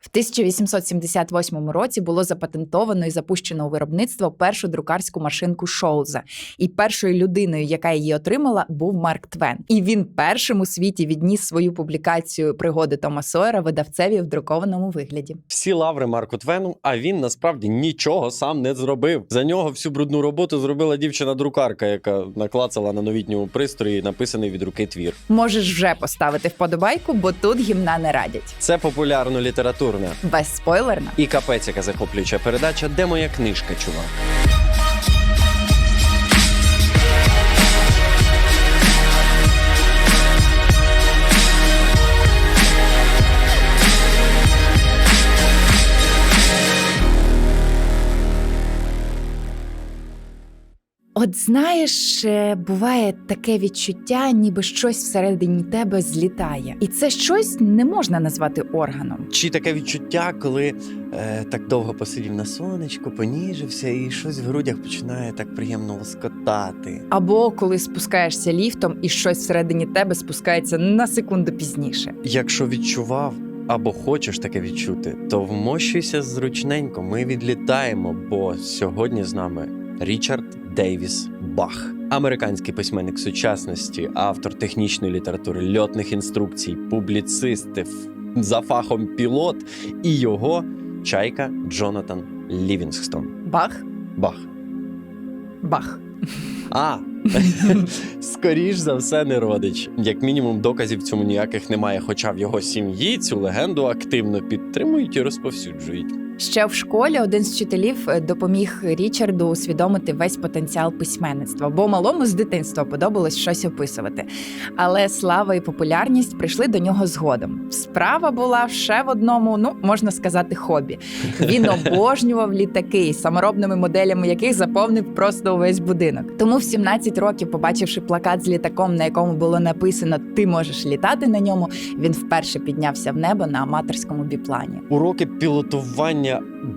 В 1878 році було запатентовано і запущено у виробництво першу друкарську машинку Шоуза. І першою людиною, яка її отримала, був Марк Твен. І він першим у світі відніс свою публікацію пригоди Тома Сойера видавцеві в друкованому вигляді. Всі лаври Марку Твену, а він насправді нічого сам не зробив. За нього всю брудну роботу зробила дівчина-друкарка, яка наклацала на новітньому пристрої написаний від руки твір. Можеш вже поставити вподобайку, бо тут гімна не радять. Це популярно літературна безспойлерна і капець, яка захоплююча передача, де моя книжка, чувак. От знаєш, е, буває таке відчуття, ніби щось всередині тебе злітає, і це щось не можна назвати органом. Чи таке відчуття, коли е, так довго посидів на сонечку, поніжився, і щось в грудях починає так приємно лоскотати. Або коли спускаєшся ліфтом, і щось всередині тебе спускається на секунду пізніше. Якщо відчував або хочеш таке відчути, то вмощуйся зручненько. Ми відлітаємо, бо сьогодні з нами Річард Дейвіс Бах, американський письменник сучасності, автор технічної літератури, льотних інструкцій, публіцист, за фахом пілот, і його чайка Джонатан Лівінгстон. Бах, Бах. бах. А, скоріш за все, не родич. Як мінімум, доказів цьому ніяких немає. Хоча в його сім'ї цю легенду активно підтримують і розповсюджують. Ще в школі один з вчителів е, допоміг Річарду усвідомити весь потенціал письменництва, бо малому з дитинства подобалось щось описувати. Але слава і популярність прийшли до нього згодом. Справа була ще в одному, ну можна сказати, хобі. Він обожнював літаки, саморобними моделями яких заповнив просто увесь будинок. Тому в 17 років, побачивши плакат з літаком, на якому було написано Ти можеш літати на ньому, він вперше піднявся в небо на аматорському біплані. Уроки пілотування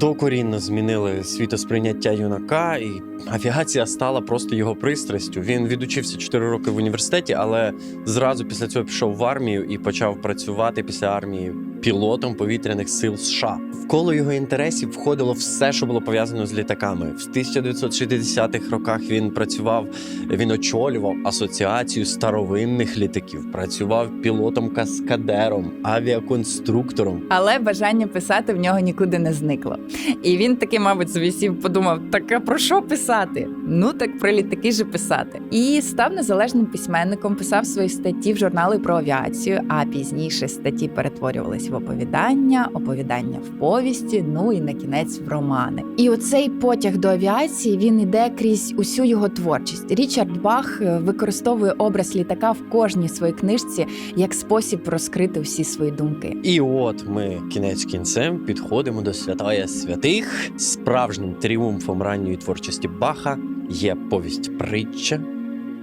докорінно змінили світосприйняття юнака, і авіація стала просто його пристрастю. Він відучився 4 роки в університеті, але зразу після цього пішов в армію і почав працювати після армії пілотом повітряних сил США. В коло його інтересів входило все, що було пов'язано з літаками. В 1960-х роках він працював, він очолював асоціацію старовинних літаків, працював пілотом-каскадером, авіаконструктором. Але бажання писати в нього нікуди не зникло. І він таки, мабуть, завісів, подумав: так а про що писати? Ну так про літаки же писати. І став незалежним письменником, писав свої статті в журнали про авіацію. А пізніше статті перетворювались в оповідання, оповідання в повісті, ну і на кінець в романи. І оцей потяг до авіації він іде крізь усю його творчість. Річард Бах е, використовує образ літака в кожній своїй книжці як спосіб розкрити всі свої думки. І от ми кінець кінцем підходимо до святая святих. Справжнім тріумфом ранньої творчості Баха є повість притча.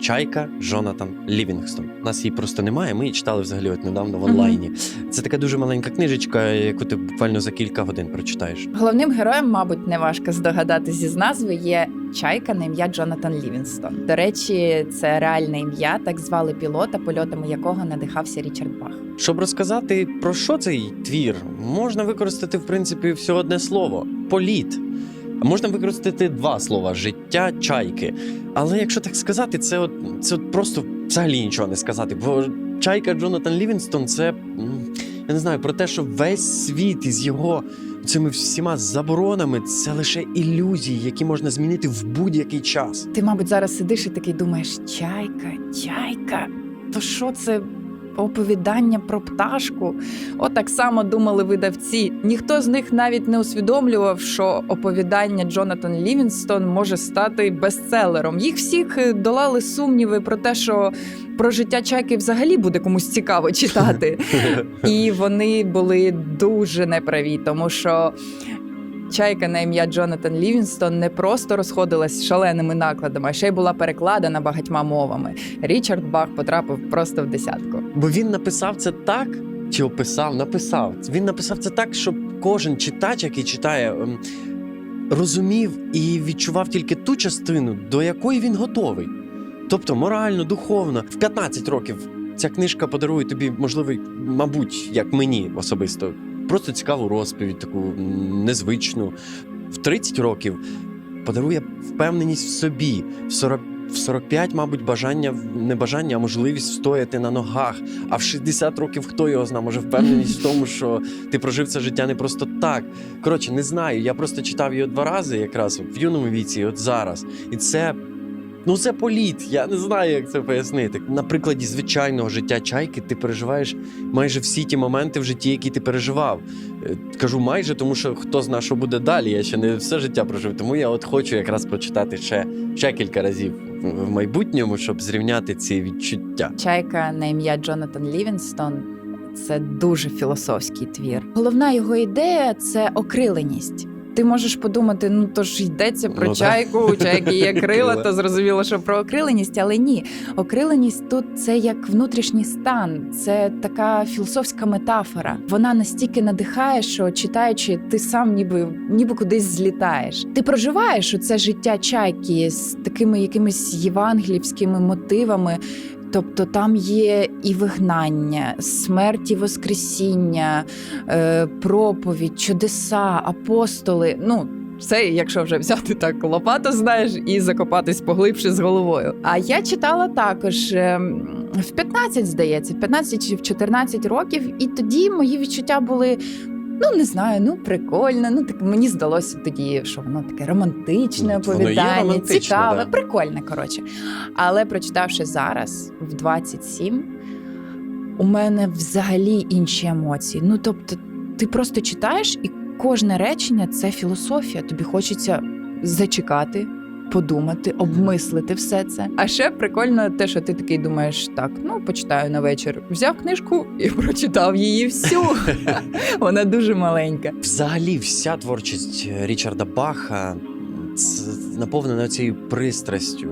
Чайка Джонатан Лівінгстон. У нас її просто немає. Ми її читали взагалі от недавно в онлайні. Це така дуже маленька книжечка, яку ти буквально за кілька годин прочитаєш. Головним героєм, мабуть, не важко здогадатися з назви, є чайка на ім'я Джонатан Лівінстон. До речі, це реальне ім'я, так звали пілота, польотами якого надихався Річард Бах. Щоб розказати про що цей твір, можна використати в принципі всього одне слово політ. Можна використати два слова життя чайки. Але якщо так сказати, це от це от просто взагалі нічого не сказати. Бо чайка Джонатан Лівінстон це я не знаю про те, що весь світ із його цими всіма заборонами це лише ілюзії, які можна змінити в будь-який час. Ти, мабуть, зараз сидиш і такий думаєш: чайка, чайка, то що це? Оповідання про пташку. От так само думали видавці. Ніхто з них навіть не усвідомлював, що оповідання Джонатан Лівінстон може стати бестселером. Їх всіх е, долали сумніви про те, що про життя чайки взагалі буде комусь цікаво читати. І вони були дуже неправі, тому що. Чайка на ім'я Джонатан Лівінстон не просто розходилась шаленими накладами, а ще й була перекладена багатьма мовами. Річард Бах потрапив просто в десятку. Бо він написав це так, чи описав, написав. Він написав це так, щоб кожен читач, який читає, ем, розумів і відчував тільки ту частину, до якої він готовий. Тобто морально, духовно, в 15 років ця книжка подарує тобі, можливо, мабуть, як мені особисто. Просто цікаву розповідь, таку незвичну. В 30 років подарує впевненість в собі, в 40 в 45, мабуть, бажання не бажання, а можливість встояти на ногах. А в 60 років хто його знає, може впевненість в тому, що ти прожив це життя не просто так. Коротше, не знаю. Я просто читав його два рази, якраз в юному віці, от зараз. І це. Ну, це політ. Я не знаю, як це пояснити. На прикладі звичайного життя чайки ти переживаєш майже всі ті моменти в житті, які ти переживав. Е, Кажу майже, тому що хто знає, що буде далі. Я ще не все життя прожив. Тому я от хочу якраз прочитати ще, ще кілька разів в- майбутньому, щоб зрівняти ці відчуття. Чайка на ім'я Джонатан Лівінстон. Це дуже філософський твір. Головна його ідея це окриленість. Ти можеш подумати, ну то ж йдеться про Ну, чайку, у чайки є крила, то зрозуміло, що про окриленість, але ні. Окриленість тут це як внутрішній стан, це така філософська метафора. Вона настільки надихає, що читаючи, ти сам ніби ніби кудись злітаєш. Ти проживаєш оце життя чайки з такими якимись євангелівськими мотивами. Тобто там є і вигнання, смерть і воскресіння, е, проповідь, чудеса, апостоли. Ну, це якщо вже взяти так лопату, знаєш, і закопатись поглибше з головою. А я читала також е, в 15, здається, в 15 чи в 14 років, і тоді мої відчуття були. Ну, не знаю, ну прикольно. Ну так мені здалося тоді, що воно таке романтичне Ну, воно є оповідання, романтичне, цікаве, да. прикольне. Коротше. Але прочитавши зараз, в 27, у мене взагалі інші емоції. Ну тобто, ти просто читаєш, і кожне речення це філософія. Тобі хочеться зачекати. Подумати, обмислити все це. А ще прикольно те, що ти такий думаєш: так, ну почитаю на вечір. Взяв книжку і прочитав її всю. Вона дуже маленька. Взагалі, вся творчість Річарда Баха наповнена цією пристрастю,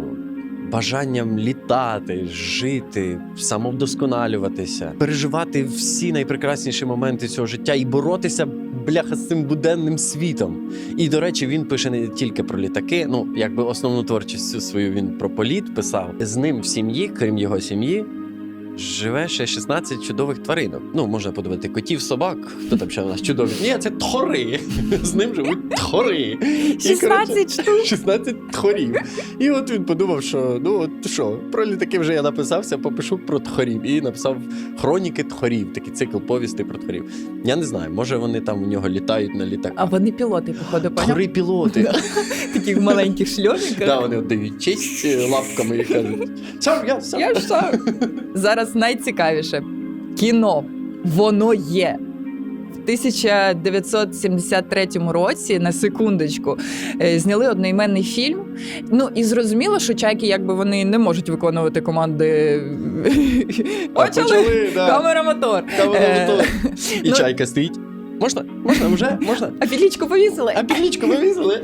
бажанням літати, жити, самовдосконалюватися, переживати всі найпрекрасніші моменти цього життя і боротися бляха з цим буденним світом. І до речі, він пише не тільки про літаки. Ну, якби основну творчість свою він про політ писав. З ним в сім'ї, крім його сім'ї. Живе ще 16 чудових тваринок. Ну, можна подивити котів, собак. Хто там ще у нас чудові? Ні, це тхори. З ним живуть тхори. І, 16 штук. 16 тхорів. І от він подумав, що ну от що, про літаки вже я написався, попишу про тхорів. І написав хроніки тхорів, такий цикл повістей про тхорів. Я не знаю, може вони там у нього літають на А вони пілоти, походу, поняв? Тхори пілоти. Таких маленьких шльомиках. Да, вони отдають честь е, лапками і кажуть: Сам я сам. Я ж сам. Зараз найцікавіше кіно. Воно є. В 1973 році на секундочку е, зняли одноіменний фільм. Ну і зрозуміло, що чайки, якби вони не можуть виконувати команди. А, Почали да. камера мотор. Камера Е, мотор. І ну- чайка стоїть. Можна? Можна вже? Можна? А пілічку повісили? А північку вивізли?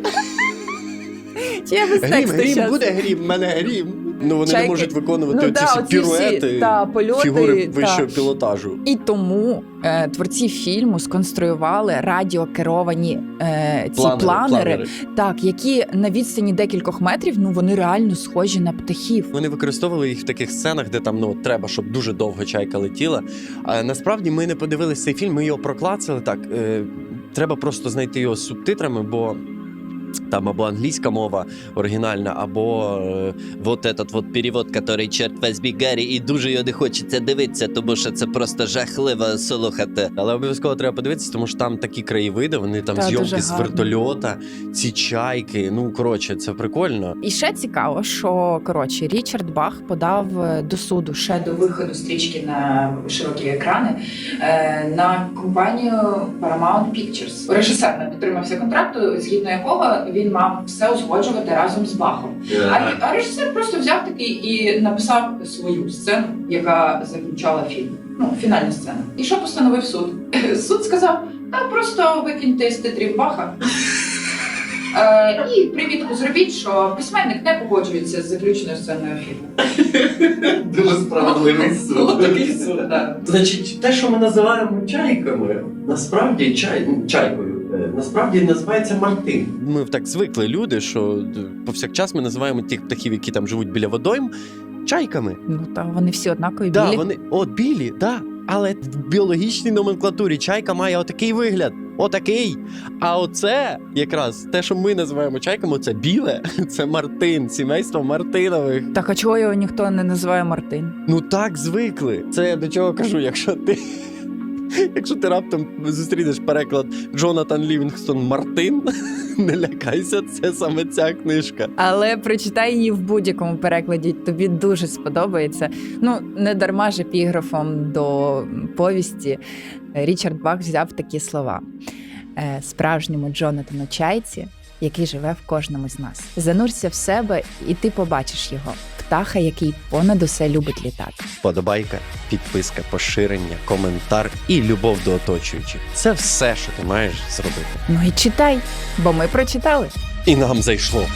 Чи я без Грім, тексту грім, щас? буде грім, в мене грім. Ну вони Чайки- не можуть виконувати Ну ці да, всі оці всі, та, польоти, фігури та. вищого пілотажу. І тому е, творці фільму сконструювали радіокеровані е, ці планери, так, які на відстані декількох метрів ну вони реально схожі на птахів. Вони використовували їх в таких сценах, де там ну треба, щоб дуже довго чайка летіла. А насправді ми не подивилися цей фільм, ми його проклацали так. Е, треба просто знайти його з субтитрами, бо. Там або англійська мова оригінальна, або е, вот этот вот перевод, який черт возьми Гаррі, і дуже його не хочеться дивитися, тому що це просто жахливо слухати. Але обов'язково треба подивитися, тому що там такі краєвиди, вони там Та, зйомки дуже з гарно. вертольота, ці чайки. Ну коротше, це прикольно. І ще цікаво, що коротше Річард Бах подав е, до суду ще до виходу стрічки на широкі екрани е, на компанію Paramount Pictures. Режисер не підтримався контракту, згідно якого він мав все узгоджувати разом з Бахом. А, а режисер просто взяв такий і написав свою сцену, яка заключала фільм. Ну, фінальна сцена. І що постановив суд? Суд сказав: та просто викиньте з титрів Баха. Е, і примітку зробіть, що письменник не погоджується з заключною сценою фільму. Дуже справедливий Ну, суд. такий суд, так. Значить, те, що ми називаємо чайками, насправді чай, чайкою, е, насправді називається Мартин. Ми так звикли люди, що е, повсякчас ми називаємо тих птахів, які там живуть біля водойм, чайками. Ну та вони всі однакові Да, білі. вони от білі, да. Але в біологічній номенклатурі чайка має отакий вигляд. Отакий. А оце якраз те, що ми називаємо чайками, це біле, це Мартин, сімейство Мартинових. Так а чого його ніхто не називає Мартин? Ну так звикли. Це я до чого кажу, якщо ти. Якщо ти раптом зустрінеш переклад Джонатан Лівінгстон Мартин, не лякайся, це саме ця книжка. Але прочитай її в будь-якому перекладі, тобі дуже сподобається. Ну, не дарма ж епіграфом до повісті Річард Бах взяв такі слова: Е, справжньому Джонатану Чайці, який живе в кожному з нас. Занурся в себе, і ти побачиш його, птаха, який понад усе любить літати. Подобайка, підписка, поширення, коментар і любов до оточуючих. Це все, що ти маєш зробити. Ну і читай, бо ми прочитали. І нам зайшло.